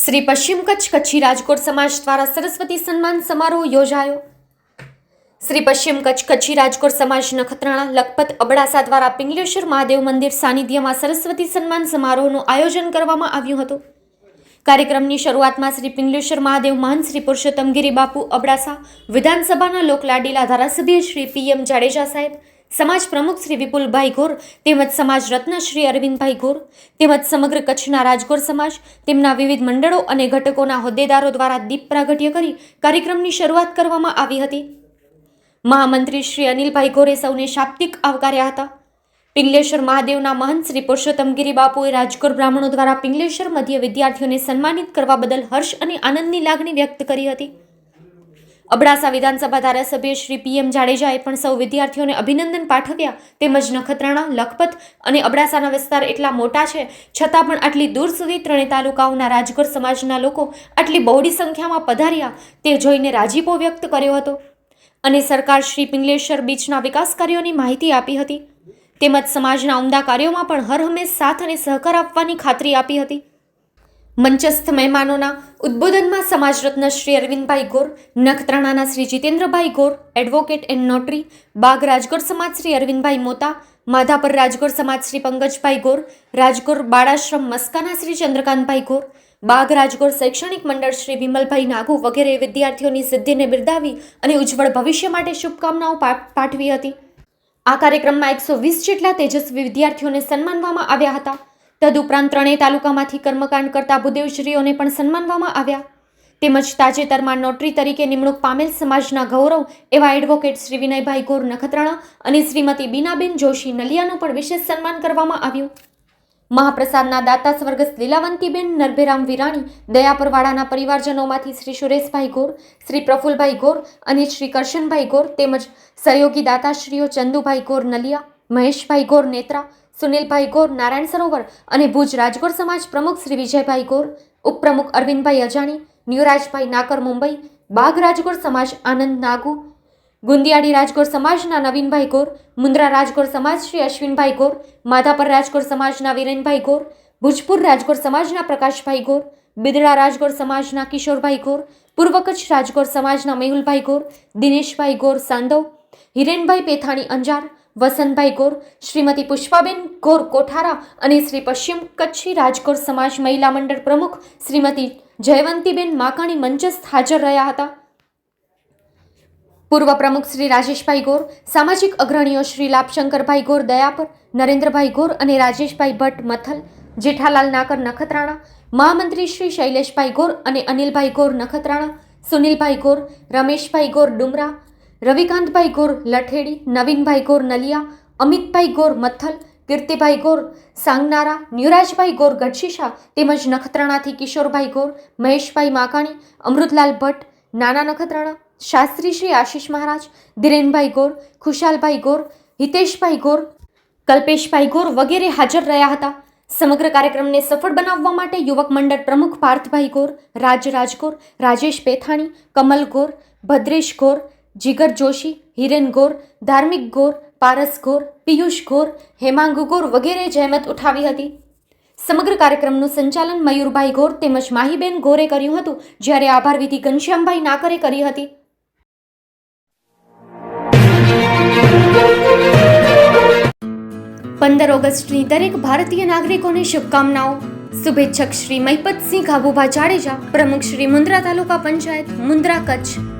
શ્રી પશ્ચિમ કચ્છ કચ્છી રાજકોટ સમાજ દ્વારા સરસ્વતી સન્માન સમારોહ યોજાયો. શ્રી પશ્ચિમ કચ્છ કચ્છી રાજકોટ સમાજ નખત્રાણા, લખપત, અબડાસા દ્વારા પિંગલેશ્વર મહાદેવ મંદિર સાનિધ્યમાં સરસ્વતી સન્માન સમારોહનું આયોજન કરવામાં આવ્યું હતું. કાર્યક્રમની શરૂઆતમાં શ્રી પિંગલેશ્વર મહાદેવ મહંત શ્રી પુરુષોત્તમગીરી બાપુ અબડાસા, વિધાનસભાના લોકલાડીલા ધારાસભ્ય શ્રી પીએમ જાડેજા સાહેબ સમાજ પ્રમુખ શ્રી વિપુલભાઈ ગોર, તેમજ સમાજ રત્ન શ્રી અરવિંદભાઈ ગોર, તેમજ સમગ્ર કચ્છના રાજગોર સમાજ, તેમના વિવિધ મંડળો અને ઘટકોના હોદ્દેદારો દ્વારા દીપ પ્રાગટ્ય કરી કાર્યક્રમની શરૂઆત કરવામાં આવી હતી. મહામંત્રી શ્રી અનિલભાઈ ગોરે સૌને શાબ્દિક આવકાર્યા હતા. પિંગલેશ્વર મહાદેવના મહંત શ્રી પુરુષોત્તમગીરી બાપુએ રાજકોટ બ્રાહ્મણો દ્વારા પિંગલેશ્વર મધ્ય વિદ્યાર્થીઓને સન્માનિત કરવા બદલ હર્ષ અને આનંદની લાગણી વ્યક્ત કરી હતી. અબડાસા વિધાનસભા ધારાસભ્ય શ્રી પીએમ જાડેજાએ પણ સૌ વિદ્યાર્થીઓને અભિનંદન પાઠવ્યા. તેમજ નખત્રાણા, લખપત અને અબડાસાના વિસ્તાર એટલા મોટા છે, છતાં પણ આટલી દૂર સુધી ત્રણેય તાલુકાઓના રાજગર સમાજના લોકો આટલી બહોળી સંખ્યામાં પધાર્યા, તે જોઈને રાજીપો વ્યક્ત કર્યો હતો. અને સરકાર શ્રી પિંગલેશ્વર બીચના વિકાસ કાર્યોની માહિતી આપી હતી. તેમજ સમાજના ઉમદા કાર્યોમાં પણ હર હંમેશ સાથ અને સહકાર આપવાની ખાતરી આપી હતી. મંચસ્થ મહેમાનોના ઉદ્બોધનમાં સમાજ રત્ન Shri Arvindbhai Gor, નખત્રાણાના Shri Jitendrabhai Gor, advocate and notary, બાગ રાજગોર સમાજ શ્રી અરવિંદભાઈ મોતા, માધાપર રાજગોર સમાજ શ્રી પંકજભાઈ ગોર, રાજગોર બાળાશ્રમ મસ્કાના શ્રી ચંદ્રકાંતભાઈ ગોર, બાગ રાજકોટ શૈક્ષણિક મંડળ શ્રી વિમલભાઈ નાગુ વગેરે વિદ્યાર્થીઓની સિદ્ધિને બિરદાવી અને ઉજ્જવળ ભવિષ્ય માટે શુભકામનાઓ પાઠવી હતી. આ કાર્યક્રમમાં એકસો વીસ જેટલા તેજસ્વી વિદ્યાર્થીઓને સન્માનવામાં આવ્યા હતા. તદુપરાંત ત્રણેય તાલુકામાંથી કર્મકાંડ કરતા ભૂદેવશ્રીઓને પણ સન્માનવામાં આવ્યા. તેમજ તાજેતરમાં નોટરી તરીકે નિમણૂક પામેલ સમાજના ગૌરવ એવા એડવોકેટ શ્રી વિનયભાઈ ગોર નખત્રાણા અને શ્રીમતી બીનાબેન જોશી નલિયાનું પણ વિશેષ સન્માન કરવામાં આવ્યું. મહાપ્રસાદના દાતા સ્વર્ગસ્થ લીલાવંતીબેન, નરભેરામ વિરાણી દયાપરવાડાના પરિવારજનોમાંથી શ્રી સુરેશભાઈ ગોર, શ્રી પ્રફુલભાઈ ગોર અને શ્રી કરશનભાઈ ગોર તેમજ સહયોગી દાતાશ્રીઓ ચંદુભાઈ ગોર નલિયા, મહેશભાઈ ગોર નેત્રા સુનિલભાઈ ગોર, નારાયણ સરોવર અને ભુજ રાજગોર સમાજ પ્રમુખ શ્રી વિજયભાઈ ગોર, ઉપપ્રમુખ અરવિંદભાઈ અજાણી ન્યુરાજભાઈ નાકર મુંબઈ, બાગ રાજગોર સમાજ આનંદ નાગુ, ગુંદિયાળી રાજકોટ સમાજના નવીનભાઈ ગોર મુન્દ્રા રાજગોર સમાજ શ્રી અશ્વિનભાઈ ગોર, માધાપર રાજકોટ સમાજના વિરેનભાઈ ગોર, ભુજપુર રાજગોર સમાજના પ્રકાશભાઈ ગોર, બિદડા રાજકોટ સમાજના કિશોરભાઈ ગોર પૂર્વ કચ્છ રાજકોટ સમાજના મેહુલભાઈ ગોર, દિનેશભાઈ ગોર સાંદવ હિરેનભાઈ પેથાણી અંજાર વસંતભાઈ ગોર, શ્રીમતી પુષ્પાબેન ગોર કોઠારા અને શ્રી પશ્ચિમ કચ્છી રાજકોટ સમાજ મહિલા મંડળ પ્રમુખ શ્રીમતી જયવંતીબેન માકાણી મંચસ્થ હાજર રહ્યા હતા. પૂર્વ પ્રમુખ શ્રી રાજેશભાઈ ગોર, સામાજિક અગ્રણીઓ શ્રી લાભશંકરભાઈ ગોર દયાપર, નરેન્દ્રભાઈ ગોર અને રાજેશભાઈ ભટ્ટ મથલ, જેઠાલાલ નાકર નખત્રાણા, મહામંત્રી શ્રી શૈલેષભાઈ ગોર અને અનિલભાઈ ગોર નખત્રાણા, સુનિલભાઈ ગોર, રમેશભાઈ ગોર ડુમરા રવિકાંતભાઈ ગોર લઠેડી, નવીનભાઈ ગોર નલિયા, અમિતભાઈ ગોર મથલ, કીર્તિભાઈ ગોર સાંગનારા ન્યુરાજભાઈ ગોર ગઢશીશા તેમજ નખત્રાણાથી કિશોરભાઈ ગોર, મહેશભાઈ માકાણી, અમૃતલાલ ભટ્ટ, નાના નખત્રાણા, શાસ્ત્રી શ્રી આશીષ મહારાજ, ધીરેનભાઈ ગોર, ખુશાલભાઈ ગોર, હિતેશભાઈ ગોર, કલ્પેશભાઈ ગોર વગેરે હાજર રહ્યા હતા. સમગ્ર કાર્યક્રમને સફળ બનાવવા માટે યુવક મંડળ પ્રમુખ પાર્થભાઈ ગોર રાજ રાજગોર રાજેશ પેથાણી, કમલ ગોર, ભદ્રેશ ગોર જીગર જોશી, હિરેન ગોર, ધાર્મિક ગોર, પારસ ગોર, પિયુષ ગોર, હેમાંગુ ગોર વગેરે જહેમત ઉઠાવી હતી. સમગ્ર કાર્યક્રમનું સંચાલન મયુરભાઈ ગોર તેમજ માહીબેન ગોરે કર્યું હતું, જ્યારે આભાર વિધિ ઘનશ્યામભાઈ નાકરે કરી હતી. પંદર ઓગસ્ટની દરેક ભારતીય નાગરિકોને શુભકામનાઓ. શુભેચ્છક શ્રી મહિપતસિંહ ગાભુભા જાડેજા, પ્રમુખ શ્રી મુન્દ્રા તાલુકા પંચાયત, મુન્દ્રા કચ્છ.